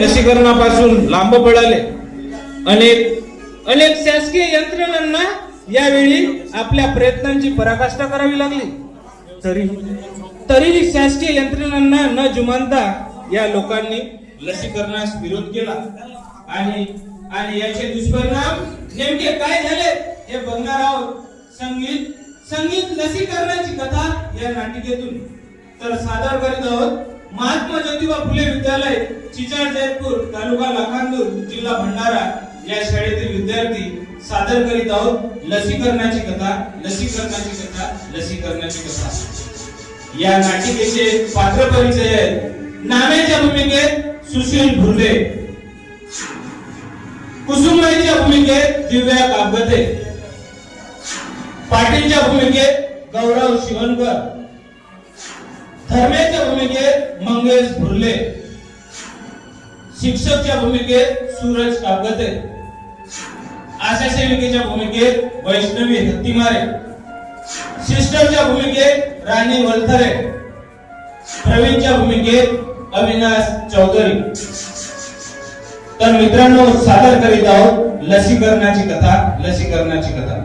लसीकरणापासून लांब पडाले अनेक अनेक शासकीय यंत्रणांना यावेळी आपल्या प्रयत्नांची पराकाष्ठा करावी लागली. तरी तरीही शासकीय यंत्रणांना न जुमानता या लोकांनी लसीकरणास विरोध केला. आणि आणि याचे दुष्परिणाम नेमके काय झाले हे बघणार आहोत संगीत संगीत लसीकरणाची कथा या नाटिकेतून. तर सादर करीत आहोत महात्मा ज्योतिबा फुले विद्यालय चिचाळ जयपूर तालुका लाखांदूर जिल्हा भंडारा या शाळेतील विद्यार्थी सादर करीत आहोत लसीकरणाची कथा लसीकरणाची कथा लसीकरणाची कथा. या नाटिकेचे पात्र परिचय आहेत. नामेच्या भूमिकेत सुशील भुर्ले कुसुमबाईच्या भूमिकेत दिव्या कागदे. पाटीलच्या भूमिकेत गौरव शिवणकर धर्मेच्या भूमिकेत मंगेश भुरले. शिक्षकच्या भूमिकेत सूरज कागते आशा सेविकेच्या भूमिकेत वैष्णवी हत्तीमारे. सिस्टरच्या भूमिकेत राणी वलथरे. प्रवीणच्या भूमिकेत अविनाश चौधरी. तर मित्रांनो सादर करीत आहोत लसीकरणाची कथा लसीकरणाची कथा.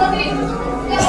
संतोषी, त्या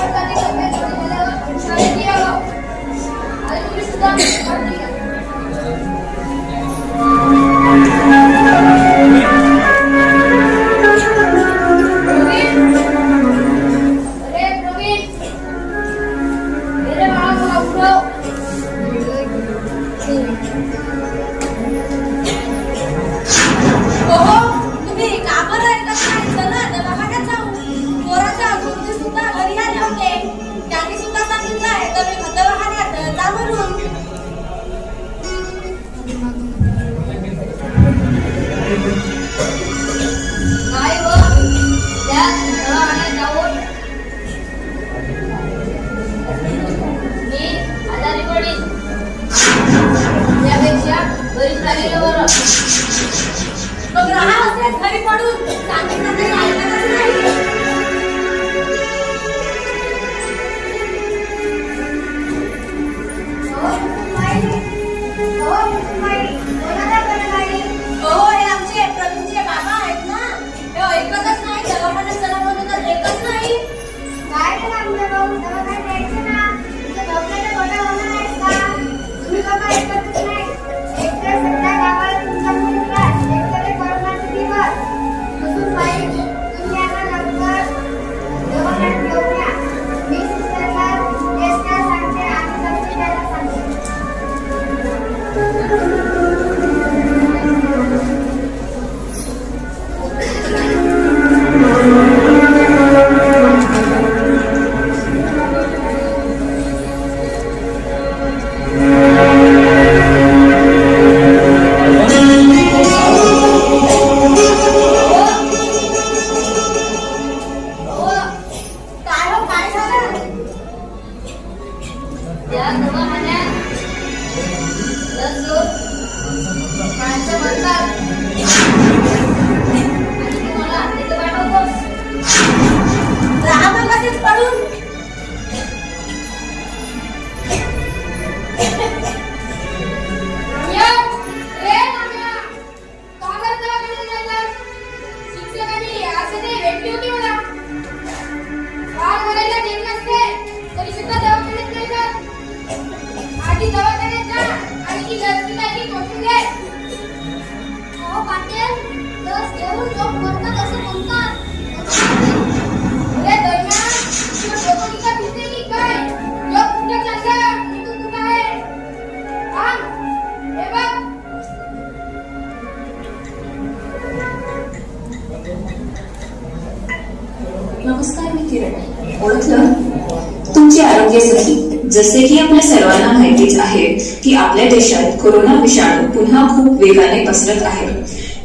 जसे की आपल्या सर्वांना माहितीच आहे की आपल्या देशात कोरोना विषाणू पुन्हा खूप वेगाने पसरत आहे.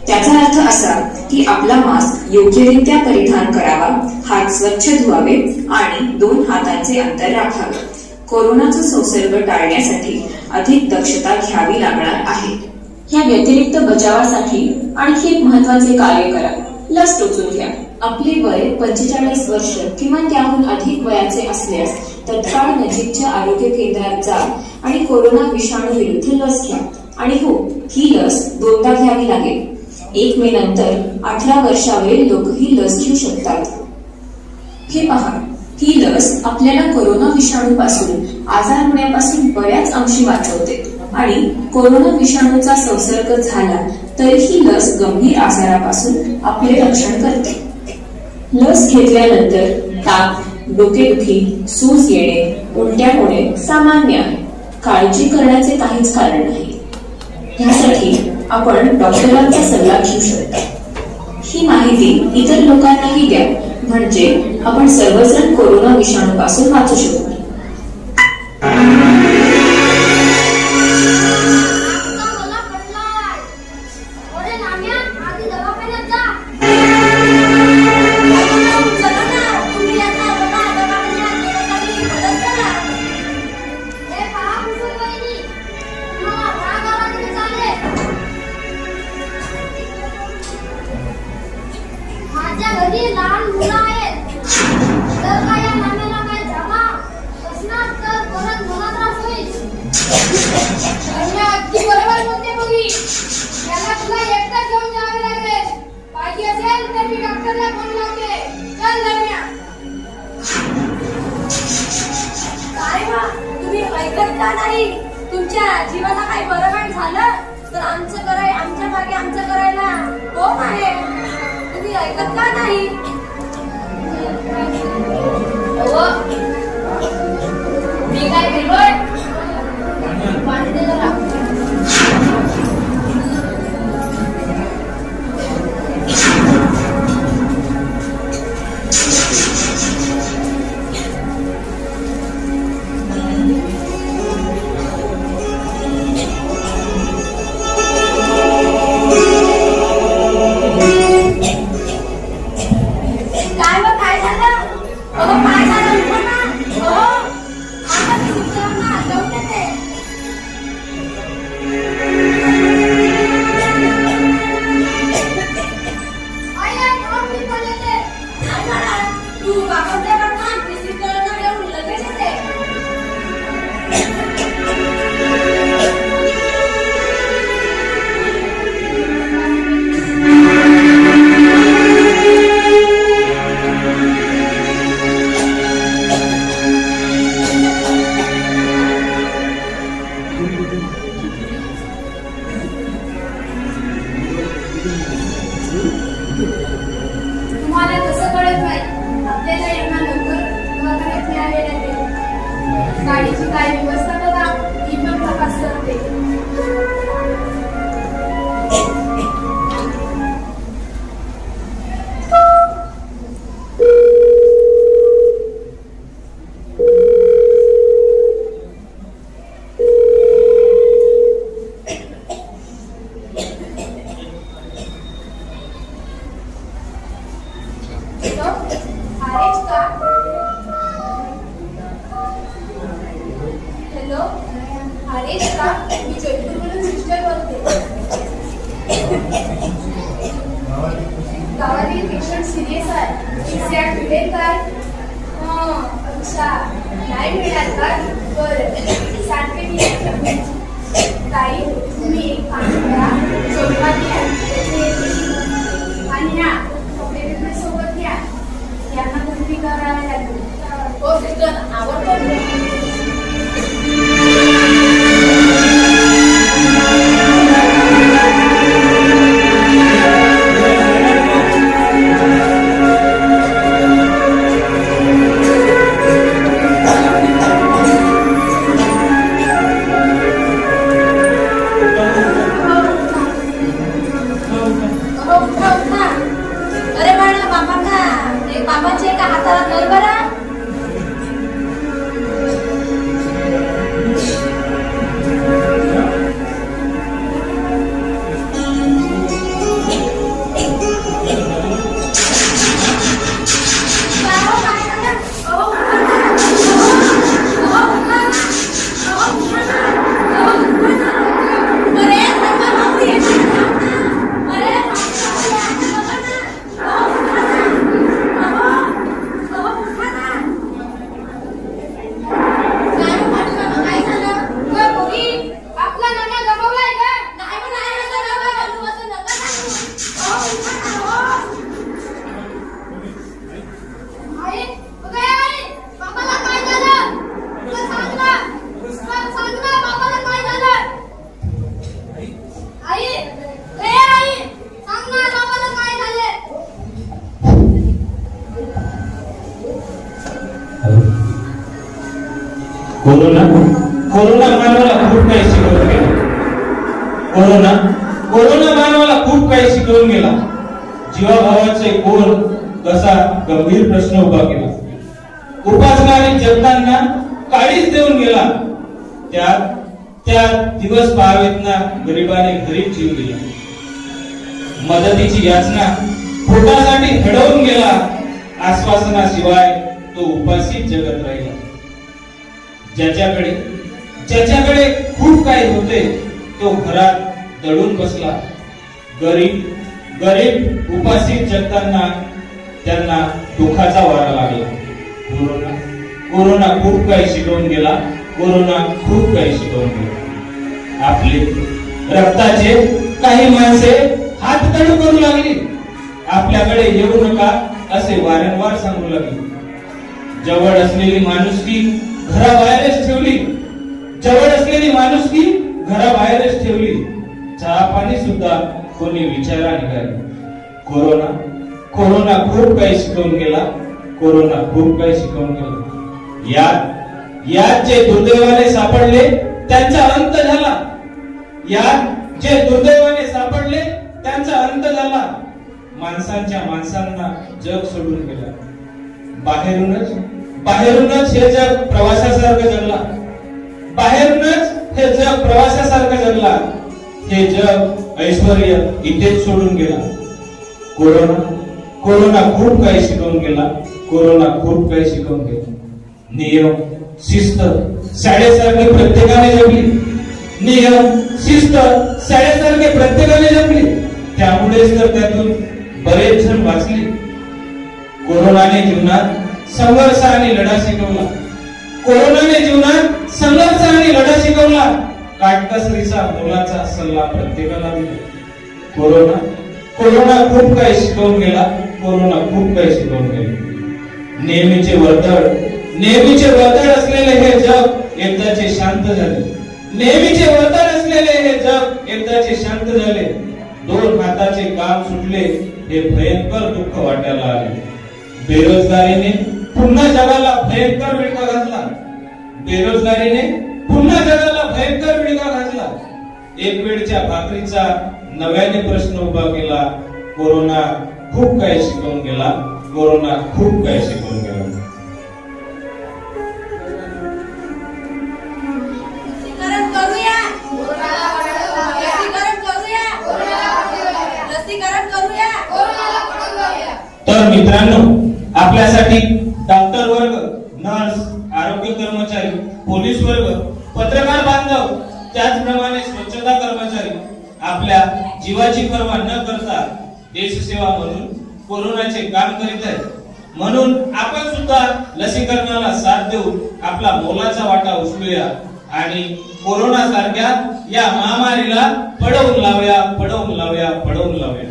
त्याचा अर्थ असा की आपला मास्क योग्यरित्या परिधान करावा हात स्वच्छ धुवावे आणि दोन हातांचे अंतर राखावे. कोरोनाचा संसर्ग टाळण्यासाठी अधिक दक्षता घ्यावी लागणार आहे. या व्यतिरिक्त बचावासाठी आणखी एक महत्त्वाचे कार्य करा. लस टोचून घ्या. आपले वय पंचेचाळीस वर्ष किंवा त्याहून अधिक वयाचे असल्यास तत्काळ नजीकच्या आरोग्य केंद्रात जा आणि कोरोना विषाणू विरुद्ध लस घ्या. आणि हो ही लस दोनदा घ्यावी लागेल. एक मे नंतर अठरा वर्षावरील लोकही लस घेऊ शकतात. हे पहा ही लस आपल्याला कोरोना विषाणू पासून आजार होण्यापासून बऱ्याच अंशी वाचवते. आणि कोरोना विषाणूचा संसर्ग झाला तरीही लस गंभीर आजारापासून आपले रक्षण करते. लस घेतल्यानंतर ताप डोकेदुखी सूज येणे उलट्या होणे सामान्य आहे. काळजी करण्याचे काहीच कारण नाही. यासाठी आपण डॉक्टरांचा सल्ला घेऊ शकता. ही माहिती इतर लोकांनाही द्या. म्हणजे आपण सर्वजण कोरोना विषाणू पासून वाचू शकतो कोरोना? कोरोना मानवाला खूप काही शिकवून गेला. कोरोना? कोरोना मानवाला खूप काही शिकवून गेला. जीवाभावाचे कोण कसा गंभीर प्रश्न उभा केला. उपासना आणि जगताना काळीच देऊन गेला. त्यात त्या दिवस पाहावेत ना गरिबाने घरीच जीव दिला. मदतीची याचना पोटासाठी घडवून गेला. आश्वासनाशिवाय तो उपासित जगत राहिला. ज्याच्याकडे ज्याच्याकडे खूप काही होते तो घरात दडून बसला. गरीब गरीब उपाशी जगताना त्यांना दुःखाचा वारा लागला. कोरोना कोरोना खूप काही शिकवून गेला कोरोना खूप काही शिकवून गेला. आपले रक्ताचे काही माणसे हात तडू करू लागली. आपल्याकडे येऊ नका असे वारंवार सांगू लागले. जवळ असलेली माणुसकी घराबाहेरच ठेवली. जवळ असलेली माणुसकी घराबाहेरच ठेवली. चहा पाणी सुद्धा कोणी विचारा निघाली कोरोना. कोरोना खूप काही शिकवून गेला. कोरोना खूप काही शिकवून गेला. यात यात जे दुर्दैवाने सापडले त्यांचा अंत झाला. यात जे दुर्दैवाने सापडले त्यांचा अंत झाला. माणसांच्या माणसांना जग सोडून गेला. बाहेरूनच बाहेरूनच हे जग प्रवासासारखं जगला. बाहेरूनच हे जग प्रवासासारखं जगला. हे जग ऐश्वर इथेच सोडून गेला. कोरोना कोरोना खूप काही शिकवून गेला. कोरोना खूप काही शिकवून गेला. नियम शिस्त शाळेसारखी प्रत्येकाने जगली नियम शिस्त शाळेसारखे प्रत्येकाने जगली त्यामुळेच तर त्यातून बरेच जण वाचले. कोरोनाने जीवनात संघर्ष आणि लढा शिकवला. कोरोनाने जीवनात संघर्ष आणि लढा शिकवला. काटकसरीचा मोलाचा सल्ला प्रत्येकाला दिला. कोरोना. कोरोना खूप काही शिकवून गेला. कोरोना खूप काही शिकवून गेला. नेहमीचे वर्तळ नेहमीचे वर्तळ असलेले हे जग एकदाचे शांत झाले. नेहमीचे वर्तळ असलेले हे जग एकदाचे शांत झाले. दोन हाताचे काम सुटले हे भयंकर दुःख वाटायला आले. बेरोजगारीने पुन्हा जगाला भयंकर विळखा घातला. बेरोजगारीने पुन्हा जगाला भयंकर विळखा घातला. एक वेळच्या भाकरीचा नव्याने प्रश्न उभा केला. कोरोना खूप काही शिकवून गेला. कोरोना खूप काही शिकवून गेला. तर मित्रांनो आपल्यासाठी डॉक्टर वर्ग नर्स आरोग्य कर्मचारी पोलीस वर्ग पत्रकार बांधव त्याचप्रमाणे स्वच्छता कर्मचारी आपल्या जीवाची पर्वा न करता देशसेवा म्हणून कोरोनाचे काम करीत आहेत. म्हणून आपण सुद्धा लसीकरणाला साथ देऊन आपला मोलाचा वाटा उचलूया आणि कोरोना सारख्या या महामारीला पडवून लावूया पडवून लावूया पडवून लावूया.